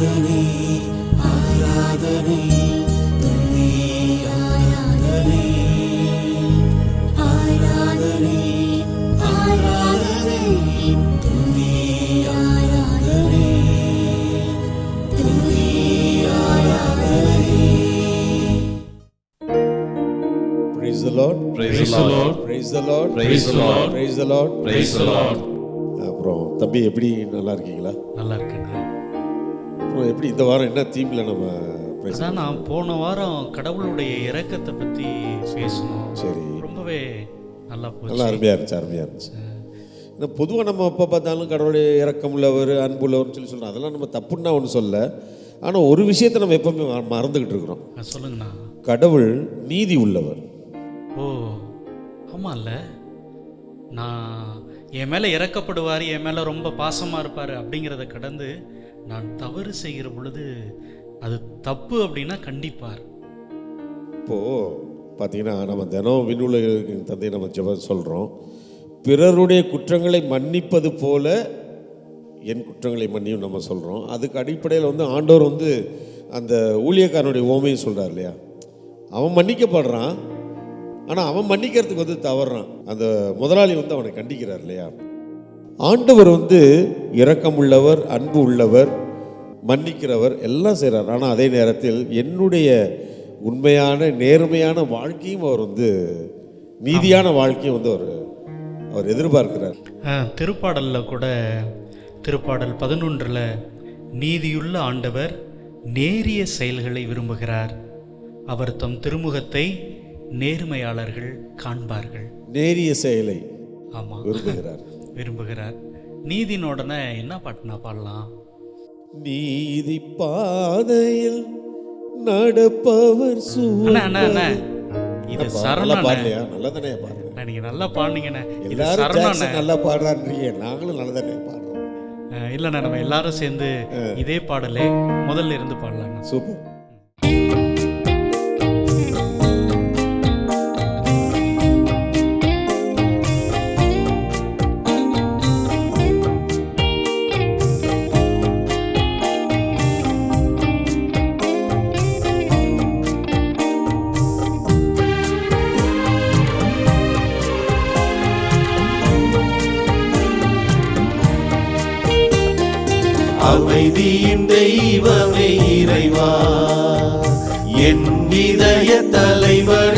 ஆராதனை ஆராதனை துதி ஆராதனை ஆராதனை ஆராதனை துதி ஆராதனை துதி ஆராதனை Praise the Lord. Praise the Lord. Praise the Lord. Praise the Lord. Praise the Lord. Praise the Lord. அப்புறம் தம்பி எப்படி நல்லா இருக்கீங்களா நல்லா அப்புறம் எப்படி இந்த வாரம் என்ன தீம்ல நம்ம அதான் நான் போன வாரம் கடவுளுடைய இரக்கத்தை பற்றி பேசணும் சரி. ரொம்பவே நல்லா நல்லா போச்சு அருமையா இருந்துச்சு அருமையா இருந்துச்சு. ஏன்னா பொதுவாக நம்ம எப்போ பார்த்தாலும் கடவுளுடைய இரக்கம் உள்ளவர் அன்புள்ளவர்னு சொல்லி சொல்கிறோம் அதெல்லாம் நம்ம தப்புன்னா ஒன்று சொல்ல. ஆனால் ஒரு விஷயத்தை நம்ம எப்பவுமே மற- மறந்துக்கிட்டு இருக்கிறோம். சொல்லுங்கண்ணா. கடவுள் நீதி உள்ளவர். ஓ ஆமாம்ல நான் என் மேலே இறக்கப்படுவார் என் மேலே ரொம்ப பாசமாக இருப்பார் அப்படிங்கிறத கடந்து நான் தவறு செய்கிற பொழுது அது தப்பு அப்படின்னா கண்டிப்பார். இப்போது பார்த்தீங்கன்னா நம்ம தினம் விண்ணுலகின் தந்தை நம்ம ஜெபம் சொல்கிறோம் பிறருடைய குற்றங்களை மன்னிப்பது போல என் குற்றங்களை மன்னியும் நம்ம சொல்கிறோம் அதுக்கு அடிப்படையில் வந்து ஆண்டவர் வந்து அந்த ஊழியக்காரனுடைய ஓமையும் சொல்கிறார் இல்லையா? அவன் மன்னிக்கப்படுறான். ஆனால் அவன் மன்னிக்கிறதுக்கு வந்து தவறான் அந்த முதலாளி வந்து அவனை கண்டிக்கிறார் இல்லையா? ஆண்டவர் வந்து இரக்கம் உள்ளவர் அன்பு உள்ளவர் மன்னிக்கிறவர் எல்லாம் செய்கிறார் ஆனால் அதே நேரத்தில் என்னுடைய உண்மையான நேர்மையான வாழ்க்கையும் அவர் வந்து நீதியான வாழ்க்கையும் வந்து அவர் அவர் எதிர்பார்க்கிறார். திருப்பாடல்ல கூட திருப்பாடல் பதினொன்றில் நீதியுள்ள ஆண்டவர் நேரிய செயல்களை விரும்புகிறார். அவர் தம் திருமுகத்தை நேர்மையாளர்கள் காண்பார்கள். நேரிய செயலை ஆமாம் விரும்புகிறார். விரும்புகிறார். நீதினோடனே என்ன பாட்டுனா பாடலாம்? நீதி பாதையில் நடப்பவர் இது சரணம் பாடலையா நல்லா தானே பாடுறேன் நீங்க நல்லா பாடுனீங்கண்ணே. எல்லாரும் நல்லா பாடுறான்றீங்க. நாங்களும் நல்லா தானே பாடுறோம். இல்லைண்ணா நம்ம எல்லாரும் சேர்ந்து இதே பாடலே முதல்ல இருந்து பாடலாங்க சூப்பர். அமைதியின் தெய்வமே இறைவா. என் இதய தலைவர்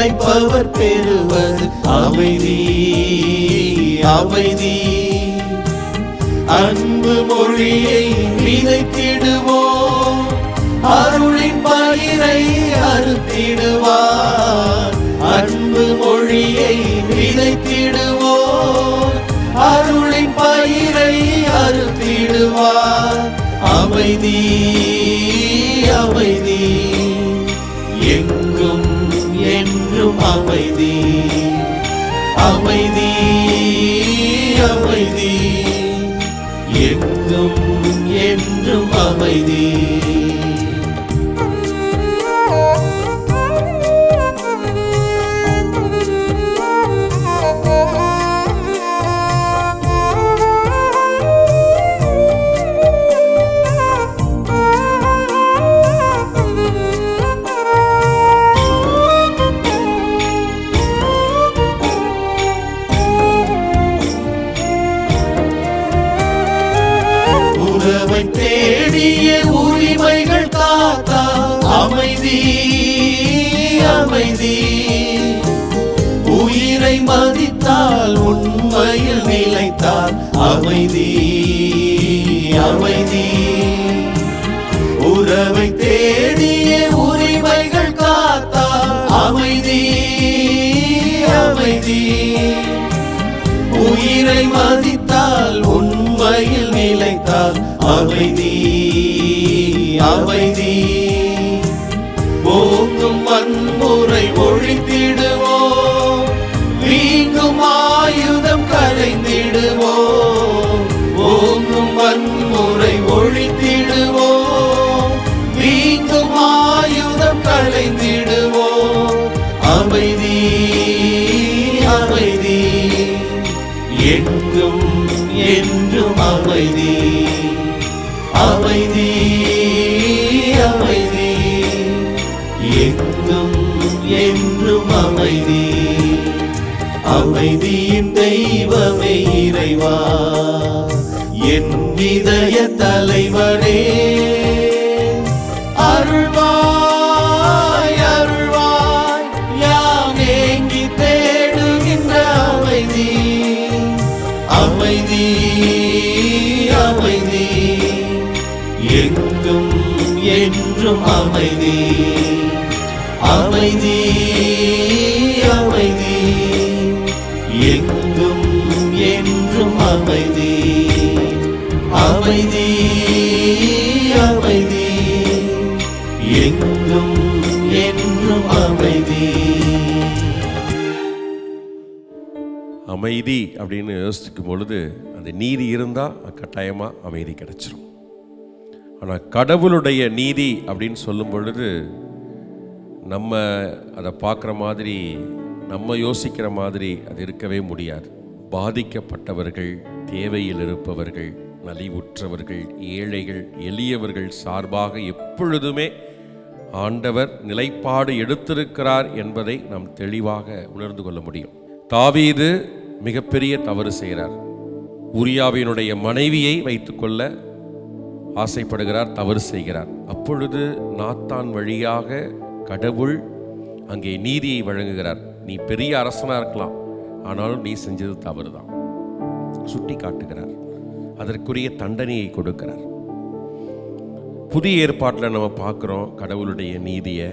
சிகரத்தில் பெறுவது. அமைதி அமைதி. அன்பு மொழியை விதைத்திடுவோம். அருளின் பயிரை அறுத்திடுவார். அன்பு மொழியை விதைத்திடுவோம். அருளின் பயிரை அறுத்திடுவார். அமைதி அமைதி. அமைதி அமைதி அமைதி. எங்கும் என்றும் அமைதி. அமைதி அமைதி உறவை தேடிய உரிமைகள் காத்தால் அமைதி அமைதி உயிரை மதித்தால் உண்மையில் நிலைத்தால் அமைதி அமைதி ஓங்கும் வன்முறை ஒழித்திடுவோம் வீங்கும் ஆயுதம் கலைந்திடுவோம். அமைதியின் தெய்வமே இறைவா. என் இதய தலைவரே அருள்வாய் அருள்வாய் யாம் ஏங்கி தேடுகின்ற அமைதி. அமைதி அமைதி எங்கும் என்றும் அமைதி. அமைதி அமைதி. எங்கும் என்றும் அமைதி. அமைதி அமைதி. எங்கும் என்றும் அமைதி. அமைதி அப்படின்னு யோசிக்கும் பொழுது அந்த நீதி இருந்தால் கட்டாயமாக அமைதி கிடைச்சிரும். ஆனால் கடவுளுடைய நீதி அப்படின்னு சொல்லும் பொழுது நம்ம அதை பார்க்குற மாதிரி நம்ம யோசிக்கிற மாதிரி அது இருக்கவே முடியாது. பாதிக்கப்பட்டவர்கள் தேவையில் இருப்பவர்கள் நலிவுற்றவர்கள் ஏழைகள் எளியவர்கள் சார்பாக எப்பொழுதுமே ஆண்டவர் நிலைப்பாடு எடுத்திருக்கிறார் என்பதை நாம் தெளிவாக உணர்ந்து கொள்ள முடியும். தாவீது மிகப்பெரிய தவறு செய்கிறார். உரியாவினுடைய மனைவியை வைத்துக்கொள்ள ஆசைப்படுகிறார் தவறு செய்கிறார். அப்பொழுது நாத்தான் வழியாக கடவுள் அங்கே நீதியை வழங்குகிறார். நீ பெரிய அரசனாக இருக்கலாம். ஆனாலும் நீ செஞ்சது தவறு தான் சுட்டி காட்டுகிறார் அதற்குரிய தண்டனையை கொடுக்கிறார். புதிய ஏற்பாட்டில் நம்ம பார்க்குறோம் கடவுளுடைய நீதியை.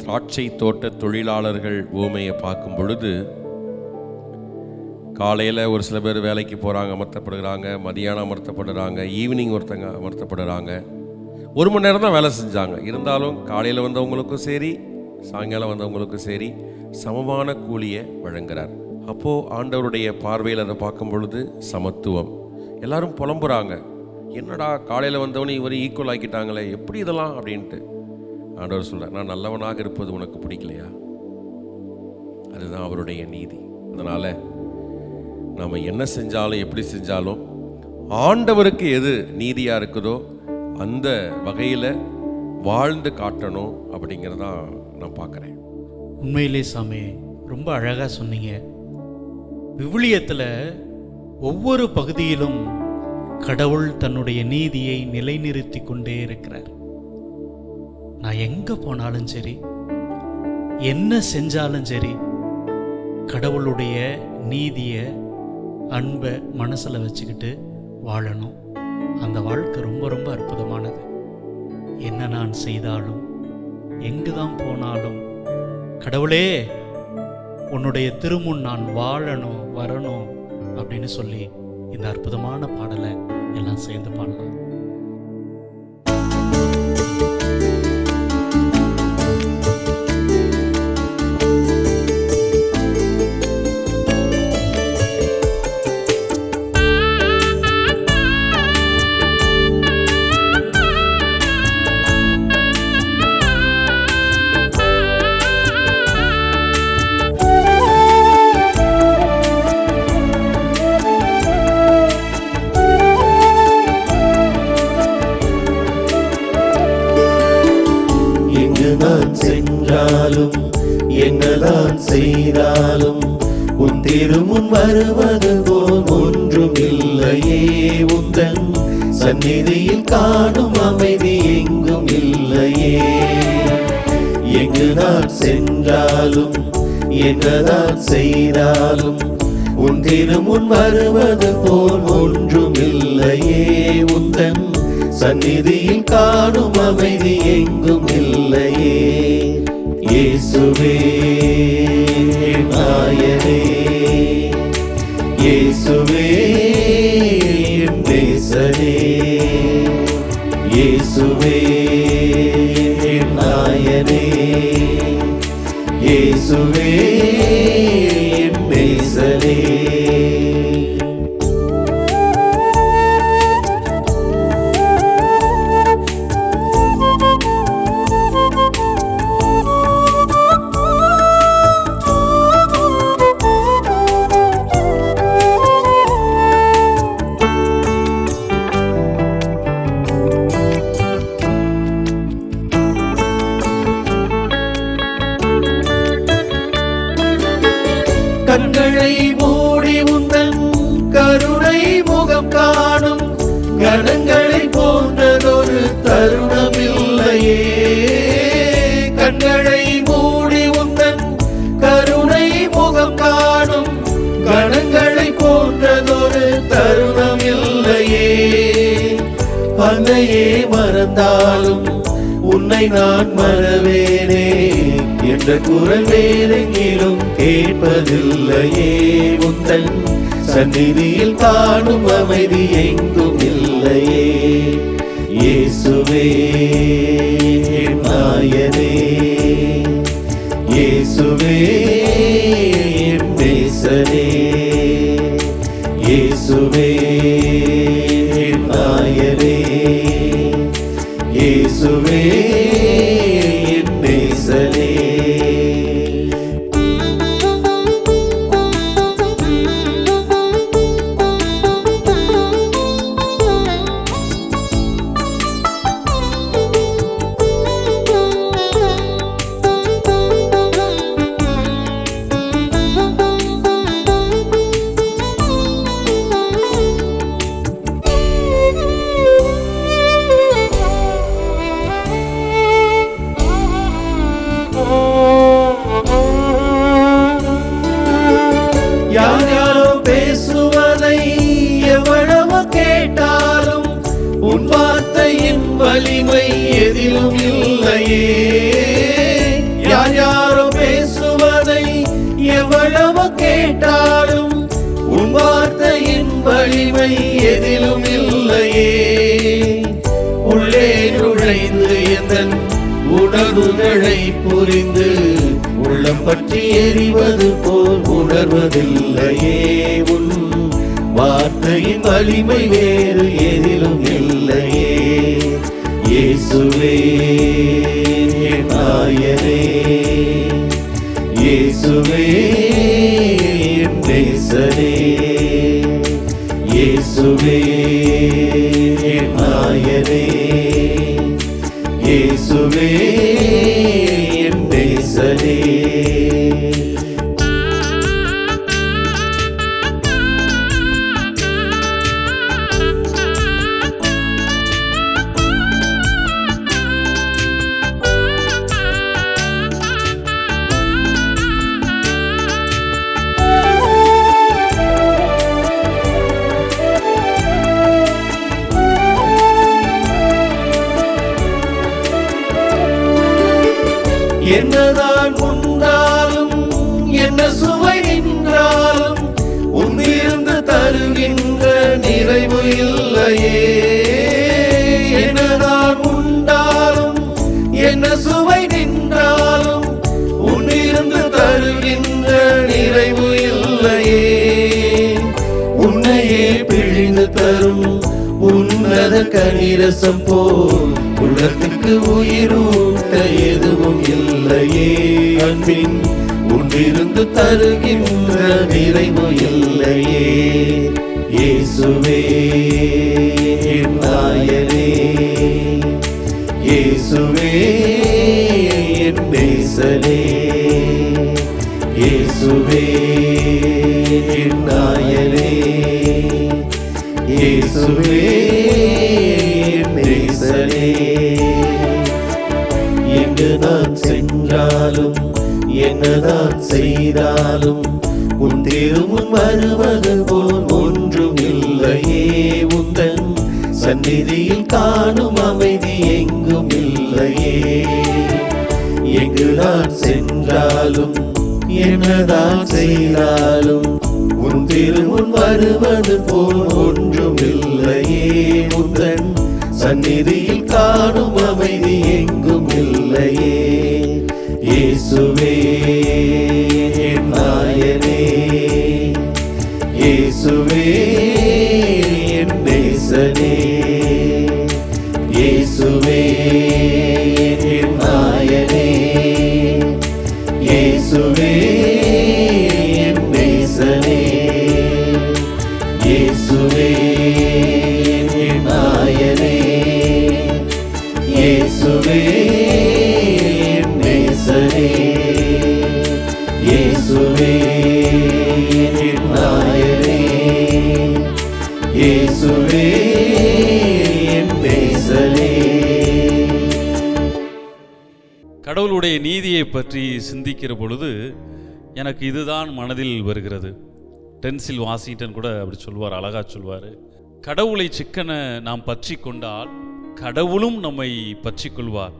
திராட்சை தோட்ட தொழிலாளர்கள் ஊமையை பார்க்கும் பொழுது காலையில் ஒரு சில பேர் வேலைக்கு போகிறாங்க அமர்த்தப்படுகிறாங்க மதியானம் அமர்த்தப்படுறாங்க ஈவினிங் ஒருத்தங்க அமர்த்தப்படுறாங்க. ஒரு மணி நேரம் தான் வேலை செஞ்சாங்க. இருந்தாலும் காலையில் வந்தவங்களுக்கும் சரி சாயங்காலம் வந்தவங்களுக்கும் சரி சமமான கூலியை வழங்குறார். அப்போது ஆண்டவருடைய பார்வையில் அதை பார்க்கும் பொழுது சமத்துவம். எல்லாரும் புலம்புறாங்க. என்னடா காலையில் வந்தவனே இவர் ஈக்குவல் ஆக்கிட்டாங்களே எப்படி இதெல்லாம் அப்படின்ட்டு. ஆண்டவர் சொல்கிறார் நான் நல்லவனாக இருப்பது உனக்கு பிடிக்கலையா? அதுதான் அவருடைய நீதி. அதனால் நாம் என்ன செஞ்சாலும் எப்படி செஞ்சாலும் ஆண்டவருக்கு எது நீதியாக இருக்குதோ அந்த வகையில் வாழ்ந்து காட்டணும் அப்படிங்கிறதான் நான் பார்க்குறேன். உண்மையிலே சாமி ரொம்ப அழகாக சொன்னீங்க. விவிலியத்தில் ஒவ்வொரு பகுதியிலும் கடவுள் தன்னுடைய நீதியை நிலைநிறுத்தி கொண்டே இருக்கிறார். நான் எங்கே போனாலும் சரி என்ன செஞ்சாலும் சரி கடவுளுடைய நீதியை அன்பை மனசில் வச்சுக்கிட்டு வாழணும். அந்த வாழ்க்கை ரொம்ப ரொம்ப அற்புதமானது. என்ன நான் செய்தாலும் எங்கு தான் போனாலும் கடவுளே உன்னுடைய திருமுன் நான் வாழணும் வரணும் அப்படின்னு சொல்லி இந்த அற்புதமான பாடலை எல்லாம் சேர்ந்து பாடலாம். எங்கும் எங்கு நான் சென்றாலும் என்னதான் செய்தாலும் உன் திருமுன் வருவது போல் ஒன்றும் இல்லையே உந்தன் சந்நிதியில் காணும் அமைதி எங்கும் இல்லையே இயேசுவே நாயனே இயேசுவே என் நேசனே இயேசுவே. இயேசுவே வந்தாலும் உன்னை நான் மறவேனே. என்ற குரல் வேறெங்கிலும் கேட்பதில்லையே உந்தன் சந்நிதியில் காணும் அமைதி எங்கும் இல்லையே. இயேசுவே நாயனே. இயேசுவே வலிமை எதிலும் இல்லையே. யார் யாரோ பேசுவதை எவ்வளவு கேட்டாலும் உன் வார்த்தையின் வலிமை எதிலும் இல்லையே. உள்ளே நுழைந்து எந்தன் உணர்வுகளை புரிந்து உள்ளம் பற்றி எறிவது போல் உணர்வதில்லையே. உன் வார்த்தையின் வலிமை வேறு எதிலும் இல்லையே. இயேசுவே என் நாயனே இயேசுவே என் நேசனே இயேசுவே என் நாயனே இயேசுவே என் நேசனே பிழிந்து தரும் உன்னத கனிரசம் போல் உலகத்துக்கு உயிரூட்ட எதுவும் இல்லையே. அன்பின் உன்னிருந்து தருகின்ற நிறைவு இல்லையே. இயேசுவே நாயனே. இயேசுவே என் நேசனே. இயேசுவே நாயனே. இயேசுவே என் நேசனே. எங்கு நான் சென்றாலும் என்னதான் செய்தாலும் உன் திருமுன் வருவது போல் ஒன்றும் இல்லையே. உந்தன் சந்நிதியில் காணும் அமைதி எங்கும் இல்லையே. எங்குதான் சென்றாலும் என்னதான் செய்தாலும் உன் திருமுன் வருவது போல் ஒன்றும் இல்லையே உந்தன் சந்நிதியில் காணும் அமைதி எங்கும் இல்லையே. இயேசுவே என் நாயனே. இயேசுவே என் நேசனே. இயேசுவே என் நாயனே இயேசுவே என் நேசனே கடவுளுடைய நீதியை பற்றி சிந்திக்கிற பொழுது எனக்கு இதுதான் மனதில் வருகிறது. டென்சில் வாஷிங்டன் கூட அப்படி சொல்வார் அழகா சொல்வார். கடவுளை சிக்கனை நாம் பற்றி கொண்டால் கடவுளும் நம்மை பற்றி கொள்வார்.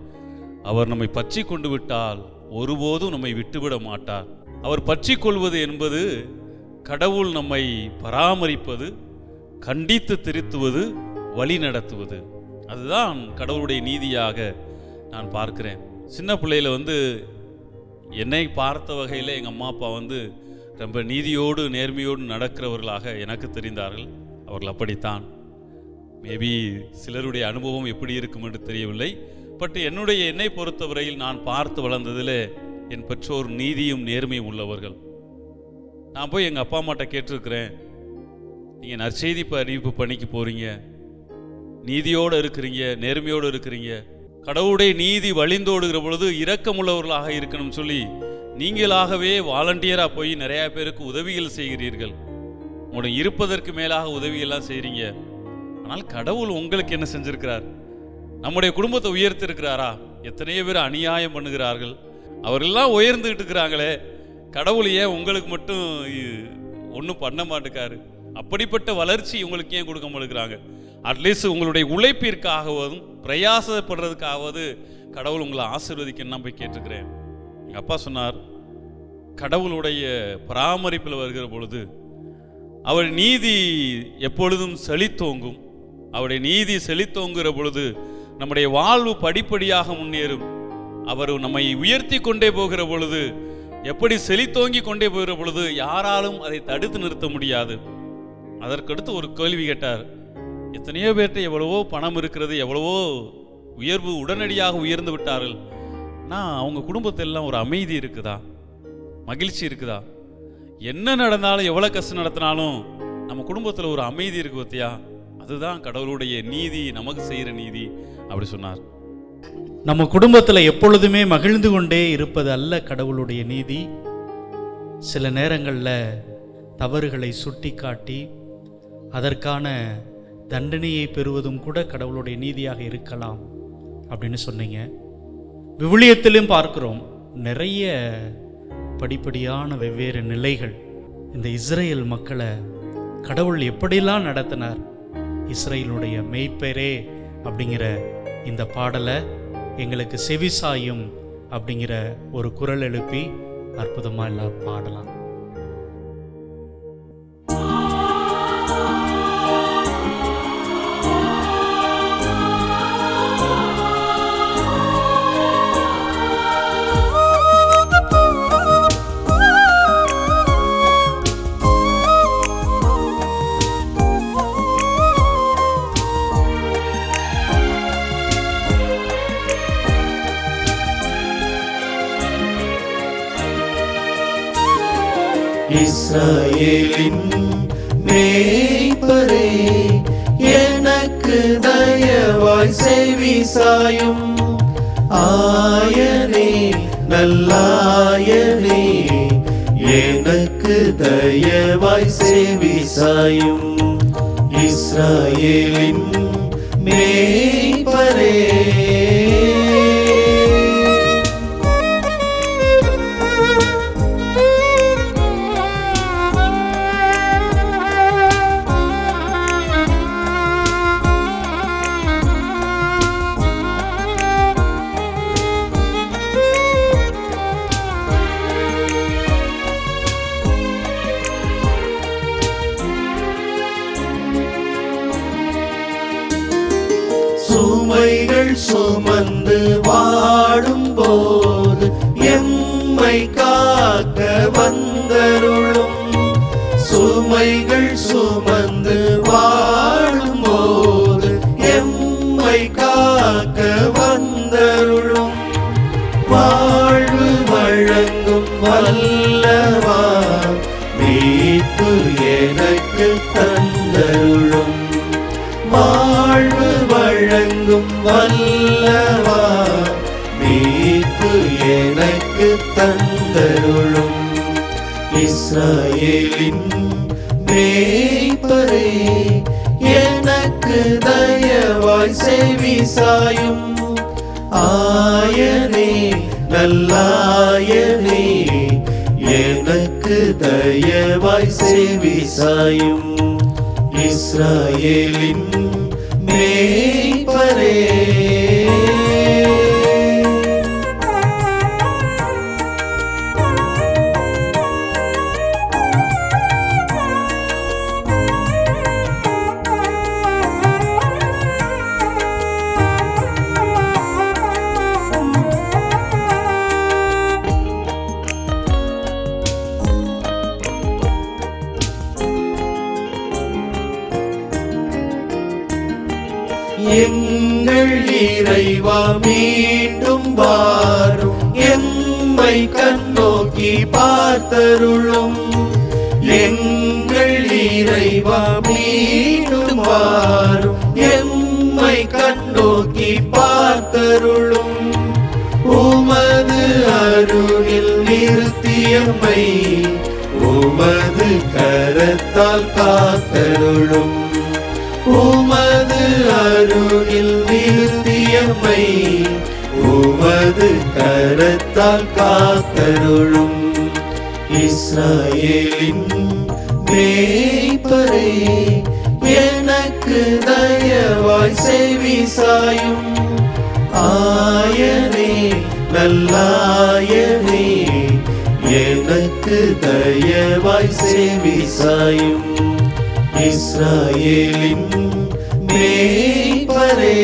அவர் நம்மை பற்றி கொண்டு விட்டால் ஒருபோதும் நம்மை விட்டுவிட மாட்டார். அவர் பற்றி கொள்வது என்பது கடவுள் நம்மை பராமரிப்பது கண்டித்து திருத்துவது வழி நடத்துவது. அதுதான் கடவுளுடைய நீதியாக நான் பார்க்கிறேன். சின்ன பிள்ளையில வந்து என்னை பார்த்த வகையில் எங்கள் அம்மா அப்பா வந்து ரொம்ப நீதியோடு நேர்மையோடு நடக்கிறவர்களாக எனக்கு தெரிந்தார்கள். அவர்கள் அப்படித்தான். மேபி சிலருடைய அனுபவம் எப்படி இருக்கும் என்று தெரியவில்லை. பட் என்னுடைய என்னை பொறுத்தவரையில் நான் பார்த்து வளர்ந்ததில் என் பெற்றோர் நீதியும் நேர்மையும் உள்ளவர்கள். நான் போய் எங்கள் அப்பா அம்மாட்ட கேட்டிருக்கிறேன். நீங்கள் நற்செய்தி அறிவிப்பு பணிக்கு போகிறீங்க நீதியோடு இருக்கிறீங்க நேர்மையோடு இருக்கிறீங்க. கடவுளுடைய நீதி வழிந்தோடுகிற பொழுது இரக்கமுள்ளவர்களாக இருக்கணும்னு சொல்லி நீங்களாகவே வாலண்டியராக போய் நிறையா பேருக்கு உதவிகள் செய்கிறீர்கள். உங்களுடைய இருப்பதற்கு மேலாக உதவியெல்லாம் செய்கிறீங்க ஆனால் கடவுள் உங்களுக்கு என்ன செஞ்சிருக்கிறார்? நம்முடைய குடும்பத்தை உயர்த்திருக்கிறாரா? எத்தனையோ பேர் அநியாயம் பண்ணுகிறார்கள். அவர்கள்லாம் உயர்ந்துகிட்டு இருக்கிறாங்களே. கடவுள் ஏன் உங்களுக்கு மட்டும் ஒன்றும் பண்ண மாட்டேக்காரு. அப்படிப்பட்ட வளர்ச்சி உங்களுக்கு ஏன் கொடுக்க மாட்டேங்கிறாங்க? அட்லீஸ்ட் உங்களுடைய உழைப்பிற்காகவும் பிரயாசப்படுறதுக்காவது கடவுள் உங்களை ஆசீர்வதிக்கன்னு நான் போய் கேட்டிருக்கிறேன். எங்கள் அப்பா சொன்னார் கடவுளுடைய பராமரிப்பில் வருகிற பொழுது அவர் நீதி எப்பொழுதும் செழித்தோங்கும். அவருடைய நீதி செழித்தோங்குகிற பொழுது நம்முடைய வாழ்வு படிப்படியாக முன்னேறும். அவர் நம்மை உயர்த்தி கொண்டே போகிற பொழுது எப்படி செழித்தோங்கி கொண்டே போகிற பொழுது யாராலும் அதை தடுத்து நிறுத்த முடியாது. அதற்கடுத்து ஒரு கேள்வி கேட்டார். எத்தனையோ பேர்கிட்ட எவ்வளவோ பணம் இருக்கிறது எவ்வளவோ உயர்வு உடனடியாக உயர்ந்து விட்டார்கள். நான் அவங்க குடும்பத்தெல்லாம் ஒரு அமைதி இருக்குதா? மகிழ்ச்சி இருக்குதா? என்ன நடந்தாலும் எவ்வளோ கஷ்டம் நடத்தினாலும் நம்ம குடும்பத்தில் ஒரு அமைதி இருக்கு பத்தியா? அதுதான் கடவுளுடைய நீதி நமக்கு செய்கிற நீதி அப்படி சொன்னார். நம்ம குடும்பத்தில் எப்பொழுதுமே மகிழ்ந்து கொண்டே இருப்பது அல்ல கடவுளுடைய நீதி. சில நேரங்களில் தவறுகளை சுட்டி காட்டி அதற்கான தண்டனையை பெறுவதும் கூட கடவுளுடைய நீதியாக இருக்கலாம் அப்படின்னு சொன்னீங்க. விவிலியத்திலும் பார்க்கிறோம் நிறைய படிப்படியான வெவ்வேறு நிலைகள். இந்த இஸ்ரேல் மக்களை கடவுள் எப்படிலாம் நடத்தினார்? இஸ்ரேலுடைய மெய்ப்பெரே அப்படிங்கிற இந்த பாடலை எங்களுக்கு செவிசாயும் அப்படிங்கிற ஒரு குரல் எழுப்பி அற்புதமாக எல்லாம் பாடலாம். இஸ்ரேலின் மேய்ப்பரே எனக்கு தயவாய் செவி சாயும். ஆயனே நல்லாயனே எனக்கு தயவாய் செவி சாயும். இஸ்ராயேலின் மேய்ப்பரே சுமந்து வாடும் போது எம்மை காக்க வந்தருளும். சுமைகள் சுமந்து வா இஸ்ராயேலின் மேய்ப்பரே எனக்கு தயவாய் செவி சாயும். ஆயனே நல்லாயனே எனக்கு தயவாய் செவி சாயும். இஸ்ராயேலின் மேய்ப்பரே கண்ணோக்கி பார்த்தருளும். எங்கள் இறைவா மீண்டும் வாரும். எம்மை கண்ணோக்கி பார்த்தருளும். உமது அருளில் நிறுத்தியம்மை. உமது கரத்தால் காத்தருளும். உமது அருளில் நிறுத்தியம்மை. உமது கரத்தால் காத்தருளும் இஸ்ராயேலின் மேய்ப்பரே எனக்கு தயவாய் செவி சாயும். ஆயனே நல்லாயனே எனக்கு தயவாய் செவி சாயும். இஸ்ராயேலின் மேய்ப்பரே.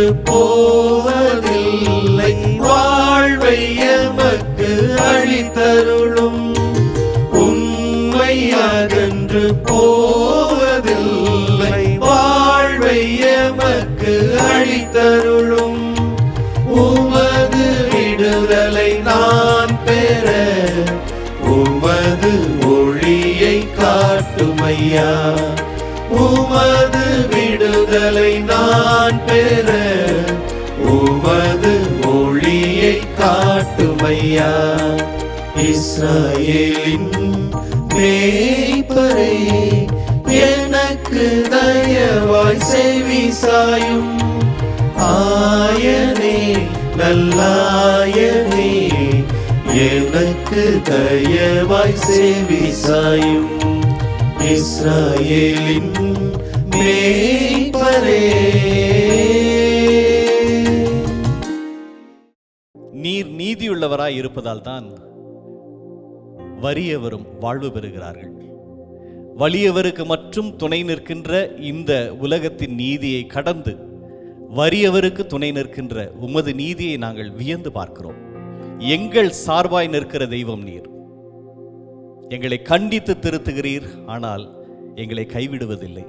அகன்று போவதில்லை. வாழ்வை எமக்கு அளித்தருளும். உம்மை அகன்று போவதில்லை. வாழ்வை எமக்கு அளித்தருளும். உமது விடுதலை நான் பெற. உமது ஒளியை காட்டுமையா. உமது விடுதலை நான் பெற உமது மொழியை காட்டுமையா? இஸ்ரேலின் மேய்ப்பரே எனக்கு தயவாய் செவி சாயும். ஆயனே நல்லாயனே எனக்கு தயவாய் செவி சாயும். மேய் நீர் நீதியுள்ளவராய் இருப்பதால் தான் வறியவரும் வாழ்வு பெறுகிறார்கள். வலியவருக்கு மற்றும் துணை நிற்கின்ற இந்த உலகத்தின் நீதியை கடந்து வறியவருக்கு துணை நிற்கின்ற உமது நீதியை நாங்கள் வியந்து பார்க்கிறோம். எங்கள் சார்பாய் நிற்கிற தெய்வம் நீர். எங்களை கண்டித்து திருத்துகிறீர் ஆனால் எங்களை கைவிடுவதில்லை.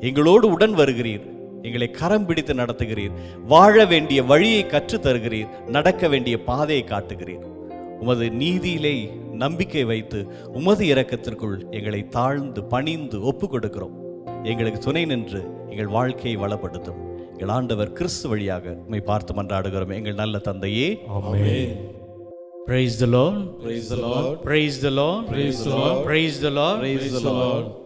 எங்களோடு உடன் வருகிறீர் எங்களை கரம் பிடித்து நடத்துகிறீர் வாழ வேண்டிய வழியை கற்றுத் தருகிறீர் நடக்க வேண்டிய பாதையை காட்டுகிறீர் உமது நீதியிலே நம்பிக்கை வைத்து உமது இரக்கத்திற்குள் எங்களை தாழ்ந்து பணிந்து ஒப்பு கொடுக்கிறோம் எங்களுக்கு துணை நின்று எங்கள் வாழ்க்கையை வளப்படுத்தும் எங்கள் ஆண்டவர் கிறிஸ்து வழியாக உம்மை பார்த்து மன்றாடுகிறோம் எங்கள் நல்ல தந்தையே Praise the Lord. Praise the Lord. Praise the Lord. Praise the Lord. Praise the Lord. Praise the Lord.